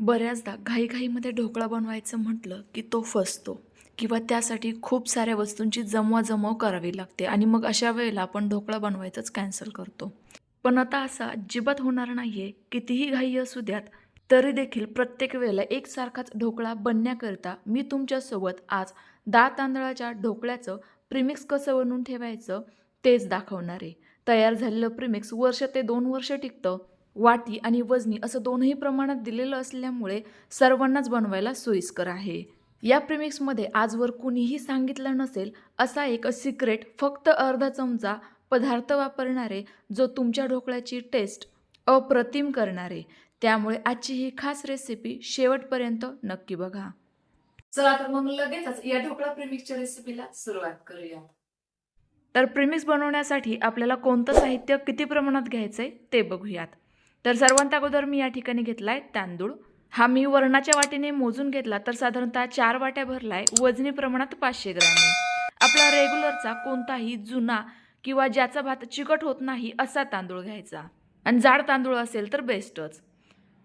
बऱ्याचदा घाईघाईमध्ये ढोकळा बनवायचं म्हटलं की तो फसतो किंवा त्यासाठी खूप साऱ्या वस्तूंची जमवाजमव करावी लागते आणि मग अशा वेळेला आपण ढोकळा बनवायचंच कॅन्सल करतो. पण आता असा अजिबात होणार नाही आहे कितीही घाई असू द्यात तरी देखील प्रत्येक वेळेला एकसारखाच ढोकळा बनण्याकरिता मी तुमच्यासोबत आज डाळ तांदळाच्या ढोकळ्याचं प्रिमिक्स कसं बनवून ठेवायचं तेच दाखवणार आहे. तयार झालेलं प्रीमिक्स वर्ष ते दोन वर्ष टिकतं. वाटी आणि वजनी असं दोनही प्रमाणात दिलेलं असल्यामुळे सर्वांनाच बनवायला सोयीस्कर आहे. या प्रिमिक्समध्ये आजवर कुणीही सांगितलं नसेल असा एक सिक्रेट फक्त अर्धा चमचा पदार्थ वापरणारे जो तुमच्या ढोकळ्याची टेस्ट अप्रतिम करणारे. त्यामुळे आजची ही खास रेसिपी शेवटपर्यंत नक्की बघा. चला तर मग लगेचच या ढोकळा प्रिमिक्सच्या रेसिपीला सुरुवात करूया. तर प्रिमिक्स बनवण्यासाठी आपल्याला कोणतं साहित्य किती प्रमाणात घ्यायचंय ते बघूयात. तर सर्वांत अगोदर मी या ठिकाणी घेतलाय तांदूळ. हा मी वरणाच्या वाटीने मोजून घेतला तर साधारणतः चार वाट्या भरलाय वजनी प्रमाणात पाचशे ग्राम आपला रेग्युलरचा कोणताही जुना किंवा ज्याचा भात चिकट होत नाही असा तांदूळ घ्यायचा. आणि जाड तांदूळ असेल तर बेस्टच.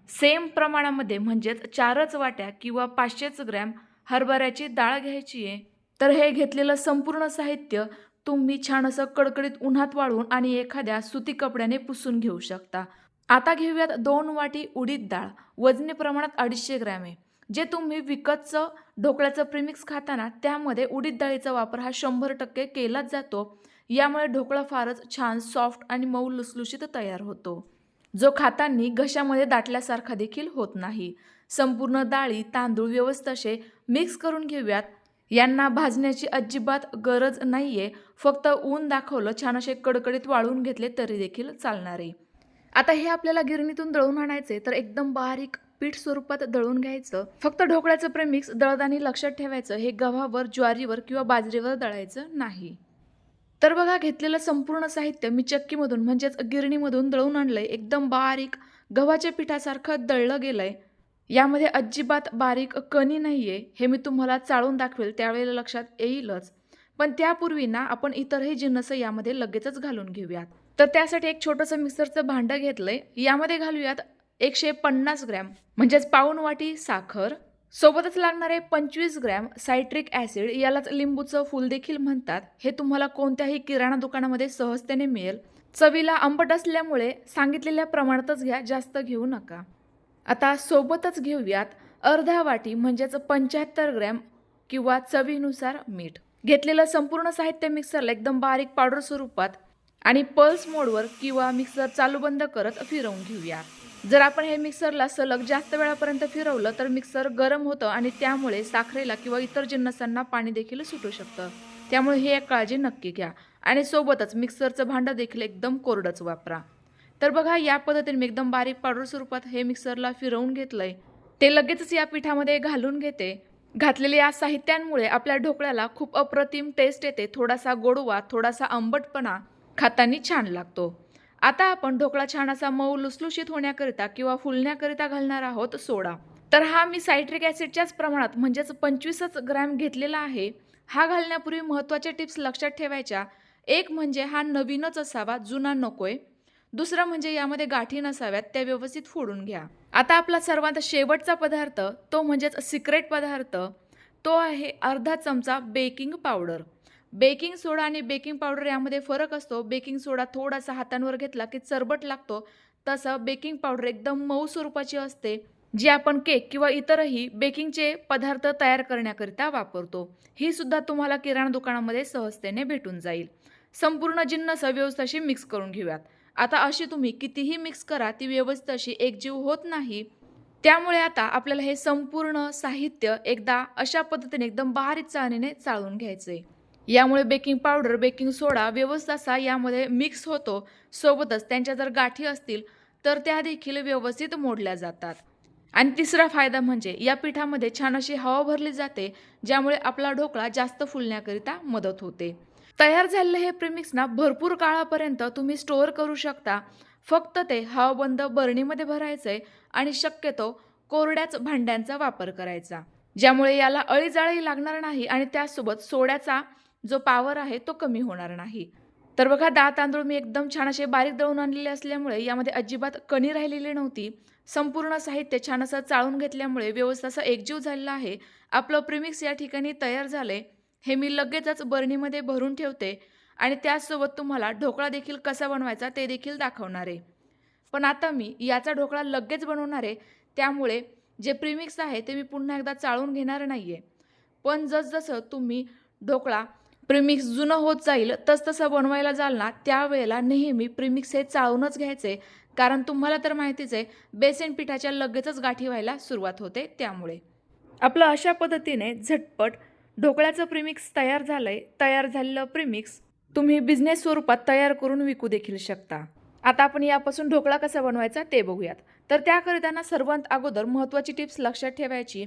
सेम प्रमाणामध्ये म्हणजेच चारच वाट्या किंवा पाचशेच ग्रॅम हरभऱ्याची डाळ घ्यायची आहे. तर हे घेतलेलं संपूर्ण साहित्य तुम्ही छान असं कडकडीत उन्हात वाळवून आणि एखाद्या सुती कपड्याने पुसून घेऊ शकता. आता घेऊयात दोन वाटी उडीद डाळ वजनी प्रमाणात अडीचशे ग्रॅम आहे. जे तुम्ही विकतचं ढोकळ्याचं प्रिमिक्स खाताना त्यामध्ये उडीद डाळीचा वापर हा शंभर टक्के केलाच जातो. यामुळे ढोकळा फारच छान सॉफ्ट आणि मऊ लुसलुशीत तयार होतो. जो खातांनी घशामध्ये दाटल्यासारखा देखील होत नाही. संपूर्ण डाळी तांदूळ व्यवस्थित असे मिक्स करून घेऊयात. यांना भाजण्याची अजिबात गरज नाही आहे फक्त ऊन दाखवलं छान असे कडकडीत वाळून घेतले तरी देखील चालणार. आहे आता हे आपल्याला गिरणीतून दळून आणायचे तर एकदम बारीक पीठ स्वरूपात दळून घ्यायचं. फक्त ढोकळ्याचं प्रेमिक्स दळताना लक्षात ठेवायचं हे गव्हावर ज्वारीवर किंवा बाजरीवर दळायचं नाही. तर बघा घेतलेलं संपूर्ण साहित्य मी चक्कीमधून म्हणजेच गिरणीमधून दळून आणलंय. एकदम बारीक गव्हाच्या पिठासारखं दळलं गेलंय. यामध्ये अजिबात बारीक कणी आहे हे मी तुम्हाला चाळून दाखवेल त्यावेळेला लक्षात येईलच. पण त्यापूर्वी ना आपण इतरही जिन्नस यामध्ये लगेचच घालून घेऊयात. तर त्यासाठी एक छोटंसं मिक्सरचं भांडं घेतलं आहे यामध्ये घालूयात एकशे पन्नास ग्रॅम म्हणजेच पाऊन वाटी साखर. सोबतच लागणारे पंचवीस ग्रॅम सायट्रिक ॲसिड यालाच लिंबूचं फूल देखील म्हणतात. हे तुम्हाला कोणत्याही किराणा दुकानामध्ये सहजतेने मिळेल. चवीला आंबट असल्यामुळे सांगितलेल्या प्रमाणातच घ्या जास्त घेऊ नका. आता सोबतच घेऊयात अर्धा वाटी म्हणजेच पंच्याहत्तर ग्रॅम किंवा चवीनुसार मीठ. घेतलेलं संपूर्ण साहित्य मिक्सरला एकदम बारीक पावडर स्वरूपात आणि पल्स मोडवर किंवा मिक्सर चालू बंद करत फिरवून घेऊया. जर आपण हे मिक्सरला सलग जास्त वेळापर्यंत फिरवलं तर मिक्सर गरम होतं आणि त्यामुळे साखरेला किंवा इतर जिन्नसांना पाणी देखील सुटू शकतं. त्यामुळे हे एक काळजी नक्की घ्या आणि सोबतच मिक्सरचं भांडं देखील एकदम कोरडंच वापरा. तर बघा या पद्धतीने मी एकदम बारीक पावडर स्वरूपात हे मिक्सरला फिरवून घेतलंय. ते लगेचच या पिठामध्ये घालून घेते. घातलेल्या या साहित्यांमुळे आपल्या ढोकळ्याला खूप अप्रतिम टेस्ट येते. थोडासा गोडवा थोडासा आंबटपणा खातानी छान लागतो. आता आपण ढोकळा छान असा मऊ लुसलुशीत होण्याकरिता किंवा फुलण्याकरिता घालणार आहोत सोडा. तर हा मी सायट्रिक ॲसिडच्याच प्रमाणात म्हणजेच पंचवीसच ग्रॅम घेतलेला आहे. हा घालण्यापूर्वी महत्त्वाच्या टिप्स लक्षात ठेवायच्या. एक म्हणजे हा नवीनच असावा जुना नकोय. दुसरं म्हणजे यामध्ये गाठी नसाव्यात त्या व्यवस्थित फोडून घ्या. आता आपला सर्वात शेवटचा पदार्थ तो म्हणजेच सिक्रेट पदार्थ तो आहे अर्धा चमचा बेकिंग पावडर. बेकिंग सोडा आणि बेकिंग पावडर यामध्ये फरक असतो. बेकिंग सोडा थोडासा हातांवर घेतला की चरबट लागतो. तसं बेकिंग पावडर एकदम मऊ स्वरूपाची असते जी आपण केक किंवा इतरही बेकिंगचे पदार्थ तयार करण्याकरिता वापरतो. ही सुद्धा तुम्हाला किराणा दुकानामध्ये सहजतेने भेटून जाईल. संपूर्ण जिन्नस व्यवस्थित अशी मिक्स करून घेऊयात. आता अशी तुम्ही कितीही मिक्स करा ती व्यवस्थित अशी एकजीव होत नाही. त्यामुळे आता आपल्याला हे संपूर्ण साहित्य एकदा अशा पद्धतीने एकदम बारीक चाळणीने चाळून घ्यायचं आहे यामुळे बेकिंग पावडर बेकिंग सोडा व्यवस्थित असा यामध्ये मिक्स होतो. सोबतच त्यांच्या जर गाठी असतील तर त्या देखील व्यवस्थित मोडल्या जातात. आणि तिसरा फायदा म्हणजे या पिठामध्ये छान अशी हवा भरली जाते ज्यामुळे आपला ढोकळा जास्त फुलण्याकरिता मदत होते. तयार झालेले हे प्रिमिक्सना भरपूर काळापर्यंत तुम्ही स्टोअर करू शकता. फक्त ते हवाबंद बरणीमध्ये भरायचं आहे आणि शक्यतो कोरड्याच भांड्यांचा वापर करायचा. ज्यामुळे याला अळीजाळी लागणार नाही आणि त्यासोबत सोड्याचा जो पावर आहे तो कमी होणार नाही. तर बघा दहा तांदूळ मी एकदम छान असे बारीक दळून आणलेले असल्यामुळे यामध्ये अजिबात कणी राहिलेली नव्हती. संपूर्ण साहित्य छान असं चाळून घेतल्यामुळे व्यवस्था असं एकजीव झालेला आहे. आपलं प्रिमिक्स या ठिकाणी तयार झालंय. हे मी लगेचच बरणीमध्ये भरून ठेवते आणि त्याचसोबत तुम्हाला ढोकळा देखील कसा बनवायचा ते देखील दाखवणार आहे. पण आता मी याचा ढोकळा लगेच बनवणार आहे. त्यामुळे जे प्रिमिक्स आहे ते मी पुन्हा एकदा चाळून घेणार नाही आहे पण जसजसं तुम्ही ढोकळा प्रिमिक्स जुनं होत जाईल तसतसं बनवायला जाल ना त्यावेळेला नेहमी प्रिमिक्स हे चाळूनच घ्यायचे. कारण तुम्हाला तर माहितीच आहे बेसन पिठाच्या लगेचच गाठी व्हायला सुरुवात होते त्यामुळे. आपलं अशा पद्धतीने झटपट ढोकळ्याचं प्रिमिक्स तयार झालं आहे तयार झालेलं प्रिमिक्स तुम्ही बिझनेस स्वरूपात तयार करून विकू देखील शकता. आता आपण यापासून ढोकळा कसा बनवायचा ते बघूयात. तर त्याकरिताना सर्वात अगोदर महत्त्वाची टिप्स लक्षात ठेवायची.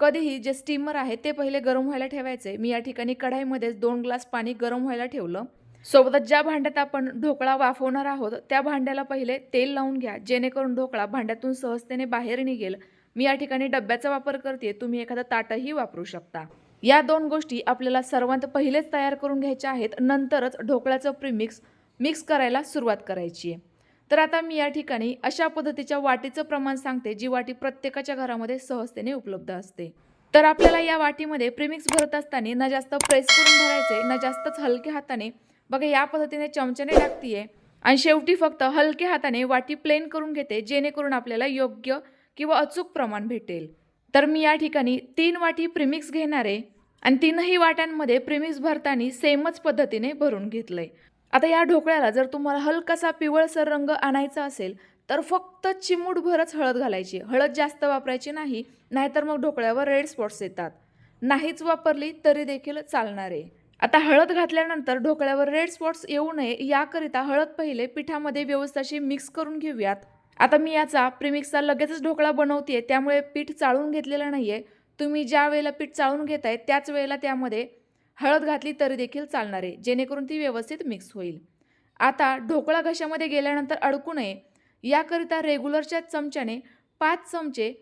कधीही जे स्टीमर आहे ते पहिले गरम व्हायला ठेवायचे. मी या ठिकाणी कढाईमध्येच दोन ग्लास पाणी गरम व्हायला ठेवलं. सोबतच ज्या भांड्यात आपण ढोकळा वाफवणार आहोत त्या भांड्याला पहिले तेल लावून घ्या. जेणेकरून ढोकळा भांड्यातून सहजतेने बाहेर निघेल. मी या ठिकाणी डब्याचा वापर करते. तुम्ही एखादं ताटही वापरू शकता. या दोन गोष्टी आपल्याला सर्वात पहिलेच तयार करून घ्यायच्या आहेत. नंतरच ढोकळ्याचं प्रीमिक्स मिक्स करायला सुरुवात करायची आहे. तर आता मी या ठिकाणी अशा पद्धतीच्या वाटीचं प्रमाण सांगते जी वाटी प्रत्येकाच्या घरामध्ये सहजतेने उपलब्ध असते. तर आपल्याला या वाटीमध्ये प्रिमिक्स भरत असताना ना जास्त प्रेस करून भरायचे ना जास्तच हलक्या हाताने. बघा या पद्धतीने चमच्याने टाकतीये आणि शेवटी फक्त हलक्या हाताने वाटी प्लेन करून घेते जेणेकरून आपल्याला योग्य किंवा अचूक प्रमाण भेटेल. तर मी या ठिकाणी तीन वाटी प्रिमिक्स घेणार आहे आणि तीनही वाट्यांमध्ये प्रिमिक्स भरताना सेमच पद्धतीने भरून घेतलंय. आता या ढोकळ्याला जर तुम्हाला हलकासा पिवळसर रंग आणायचा असेल तर फक्त चिमूटभरच हळद घालायची. हळद जास्त वापरायची नाही नाहीतर मग ढोकळ्यावर रेड स्पॉट्स येतात. नाहीच वापरली तरी देखील चालणार. आहे आता हळद घातल्यानंतर ढोकळ्यावर रेड स्पॉट्स येऊ नये याकरिता हळद पहिले पिठामध्ये व्यवस्थाशी मिक्स करून घेऊयात. आता मी याचा प्रिमिक्सचा लगेचच ढोकळा बनवते त्यामुळे पीठ चाळून घेतलेलं नाही आहे तुम्ही ज्या वेळेला पीठ चाळून घेताय त्याच वेळेला त्यामध्ये हळद घातली तरी देखील चालणार आहे जेणेकरून ती व्यवस्थित मिक्स होईल. आता ढोकळा घशामध्ये गेल्यानंतर अडकू नये. याकरिता रेग्युलरच्या चमच्याने पाच चमचे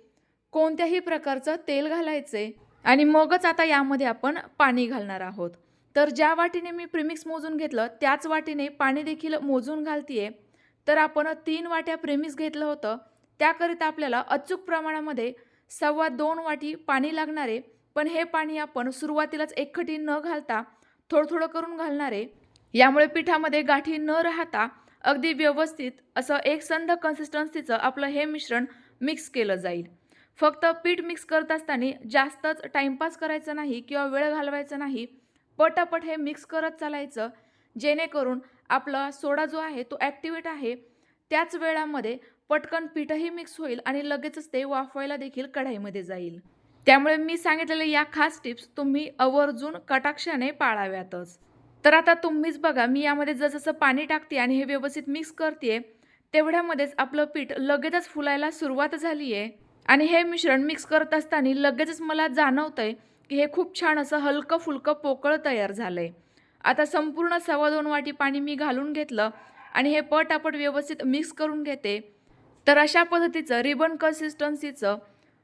कोणत्याही प्रकारचं तेल घालायचे आणि मगच आता यामध्ये आपण पाणी घालणार आहोत. तर ज्या वाटीने मी प्रिमिक्स मोजून घेतलं त्याच वाटीने पाणी देखील मोजून घालतीये. तर आपण तीन वाट्या प्रेमिक्स घेतलं होतं. त्याकरिता आपल्याला अचूक प्रमाणामध्ये सव्वा दोन वाटी पाणी लागणारे आहे पण हे पाणी आपण सुरुवातीलाच एकखटी न घालता थोडं थोडं करून घालणार आहे. यामुळे पिठामध्ये गाठी न राहता अगदी व्यवस्थित असं एकसंध कन्सिस्टन्सीचं आपलं हे मिश्रण मिक्स केलं जाईल. फक्त पीठ मिक्स करत असताना जास्तच टाईमपास करायचं नाही किंवा वेळ घालवायचा नाही. पटापट हे मिक्स करत चालायचं जेणेकरून आपला सोडा जो आहे तो ॲक्टिवेट आहे. त्याच वेळामध्ये पटकन पीठही मिक्स होईल आणि लगेचच ते वाफवायला देखील कढाईमध्ये जाईल. त्यामुळे मी सांगितलेल्या या खास टिप्स तुम्ही आवर्जून कटाक्षाने पाळाव्यातच. तर आता तुम्हीच बघा मी यामध्ये जसजसं पाणी टाकते आणि हे व्यवस्थित मिक्स करते तेवढ्यामध्येच आपलं पीठ लगेचच फुलायला सुरुवात झाली आहे आणि हे मिश्रण मिक्स करत असताना लगेचच मला जाणवतंय की हे खूप छान असं हलकं फुलकं पोकळ तयार झालंय. आता संपूर्ण सव्वा दोन वाटी पाणी मी घालून घेतलं आणि हे पटापट व्यवस्थित मिक्स करून घेते. तर अशा पद्धतीचं रिबन कन्सिस्टन्सीचं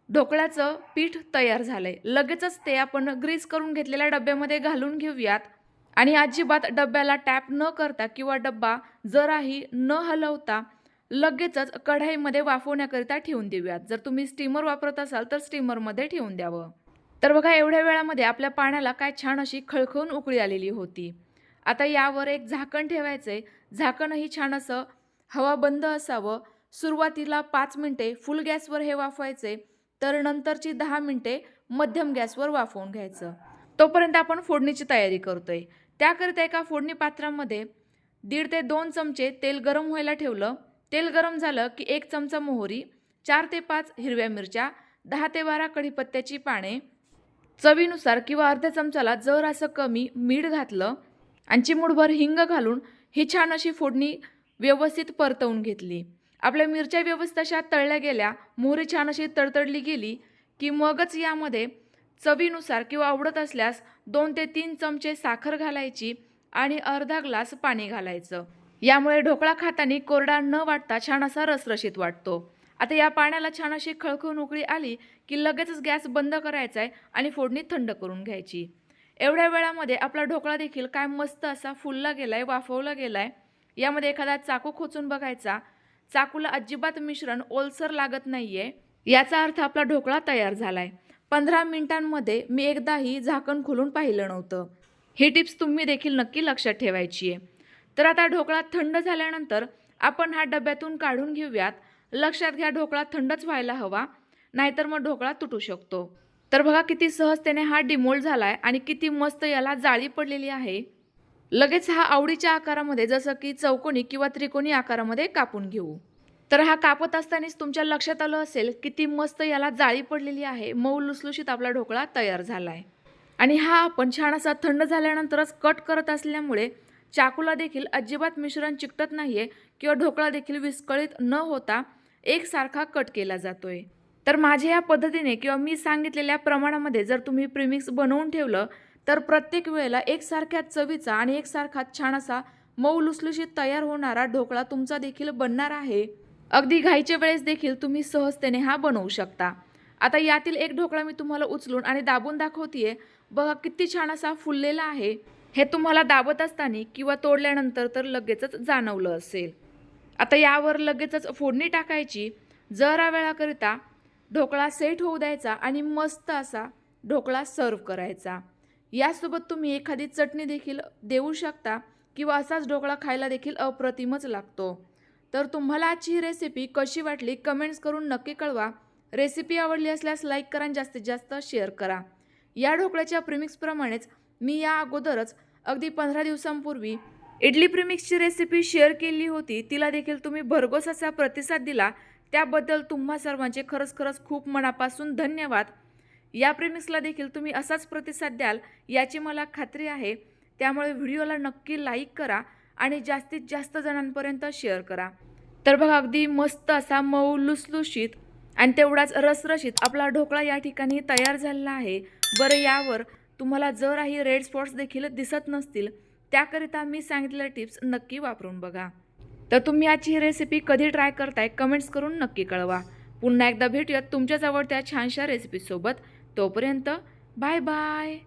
ढोकळ्याचं पीठ तयार झालं आहे लगेचच ते आपण ग्रीस करून घेतलेल्या डब्यामध्ये घालून घेऊयात. आणि अजिबात डब्याला टॅप न करता किंवा डब्बा जराही न हलवता लगेचच कढाईमध्ये वाफवण्याकरिता ठेवून देऊयात. जर तुम्ही स्टीमर वापरत असाल तर स्टीमरमध्ये ठेवून द्यावं. तर बघा एवढ्या वेळामध्ये आपल्या पाण्याला काय छान अशी खळखळून उकळी आलेली होती. आता यावर एक झाकण ठेवायचं आहे झाकणही छान असं हवा बंद असावं. सुरुवातीला पाच मिनटे फुल गॅसवर हे वाफवायचे तर नंतरची दहा मिनटे मध्यम गॅसवर वाफवून घ्यायचं. तोपर्यंत आपण फोडणीची तयारी करतोय. त्याकरिता एका फोडणी पात्रामध्ये दीड ते दोन चमचे तेल गरम व्हायला ठेवलं. तेल गरम झालं की एक चमचा मोहरी चार ते पाच हिरव्या मिरच्या दहा ते बारा कढीपत्त्याची पाने चवीनुसार किंवा अर्ध्या चमचाला जर असं कमी मीठ घातलं आणि चिमूटभर हिंग घालून ही छान अशी फोडणी व्यवस्थित परतवून घेतली. आपल्या मिरच्या व्यवस्थित अशा तळल्या गेल्या मोहरी छान अशी तडतडली गेली की मगच यामध्ये चवीनुसार किंवा आवडत असल्यास दोन ते तीन चमचे साखर घालायची आणि अर्धा ग्लास पाणी घालायचं. यामुळे ढोकळा खाताना कोरडा न वाटता छान असा रसरशीत वाटतो. आता या पाण्याला छान अशी खळखळून उकळी आली की लगेचच गॅस बंद करायचा आहे आणि फोडणी थंड करून घ्यायची. एवढ्या वेळामध्ये आपला ढोकळा देखील काय मस्त असा फुलला गेला आहे वाफवला गेला आहे यामध्ये एखादा चाकू खोचून बघायचा चाकूला अजिबात मिश्रण ओलसर लागत नाही आहे याचा अर्थ आपला ढोकळा तयार झाला आहे पंधरा मिनिटांमध्ये मी एकदाही झाकण खोलून पाहिलं नव्हतं. ही टिप्स तुम्ही देखील नक्की लक्षात ठेवायची आहे तर आता ढोकळा थंड झाल्यानंतर आपण हा डब्यातून काढून घेऊयात. लक्षात घ्या ढोकळा थंडच व्हायला हवा नाहीतर मग ढोकळा तुटू शकतो. तर बघा किती सहजतेने हा डिमोल्ड झाला आहे आणि किती मस्त याला जाळी पडलेली आहे. लगेच हा आवडीच्या आकारामध्ये जसं की चौकोनी किंवा त्रिकोणी आकारामध्ये कापून घेऊ. तर हा कापत असतानाच तुमच्या लक्षात आलं असेल किती मस्त याला जाळी पडलेली आहे मऊ लुसलुशीत आपला ढोकळा तयार झाला आहे आणि हा आपण छान असा थंड झाल्यानंतरच कट करत असल्यामुळे चाकूला देखील अजिबात मिश्रण चिकटत नाही आहे किंवा ढोकळा देखील विस्कळीत न होता एकसारखा कट केला जातो आहे तर माझ्या या पद्धतीने किंवा मी सांगितलेल्या प्रमाणामध्ये जर तुम्ही प्रिमिक्स बनवून ठेवलं तर प्रत्येक वेळेला एकसारख्या चवीचा आणि एकसारखा छान असा मऊ लुसलुशीत तयार होणारा ढोकळा तुमचा देखील बनणार आहे. अगदी घाईच्या वेळेस देखील तुम्ही सहजतेने हा बनवू शकता. आता यातील एक ढोकळा मी तुम्हाला उचलून आणि दाबून दाखवतीये. बघा किती छान असा फुललेला आहे. हे तुम्हाला दाबत असताना किंवा तोडल्यानंतर तर लगेचच जाणवलं असेल. आता यावर लगेचच फोडणी टाकायची. जरा वेळाकरिता ढोकळा सेट होऊ द्यायचा आणि मस्त असा ढोकळा सर्व करायचा. यासोबत तुम्ही एखादी चटणी देखील देऊ शकता किंवा असाच ढोकळा खायला देखील अप्रतिमच लागतो. तर तुम्हाला आजची ही रेसिपी कशी वाटली कमेंट्स करून नक्की कळवा. रेसिपी आवडली असल्यास लाईक करा आणि जास्तीत जास्त शेअर करा. या ढोकळ्याच्या प्रिमिक्सप्रमाणेच मी या अगोदरच अगदी पंधरा दिवसांपूर्वी इडली प्रिमिक्सची रेसिपी शेअर केली होती. तिला देखील तुम्ही भरघोस असा प्रतिसाद दिला. त्याबद्दल तुम्हा सर्वांचे खरंच खरंच खूप मनापासून धन्यवाद. या प्रेमिक्सला देखील तुम्ही असाच प्रतिसाद द्याल याची मला खात्री आहे. त्यामुळे व्हिडिओला नक्की लाईक करा आणि जास्तीत जास्त जणांपर्यंत शेअर करा. तर बघा अगदी मस्त असा मऊ लुसलुशीत आणि तेवढाच रसरशीत आपला ढोकळा या ठिकाणी तयार झालेला आहे. बरं यावर तुम्हाला जरही रेड स्पॉट्स देखील दिसत नसतील त्याकरिता मी सांगितलेल्या टिप्स नक्की वापरून बघा. तर तुम्ही आजची ही रेसिपी कधी ट्राय करताय कमेंट्स करून नक्की कळवा. पुन्हा एकदा भेटूयात तुमच्याच आवडत्या छानशा रेसिपीसोबत तोपर्यंत बाय बाय.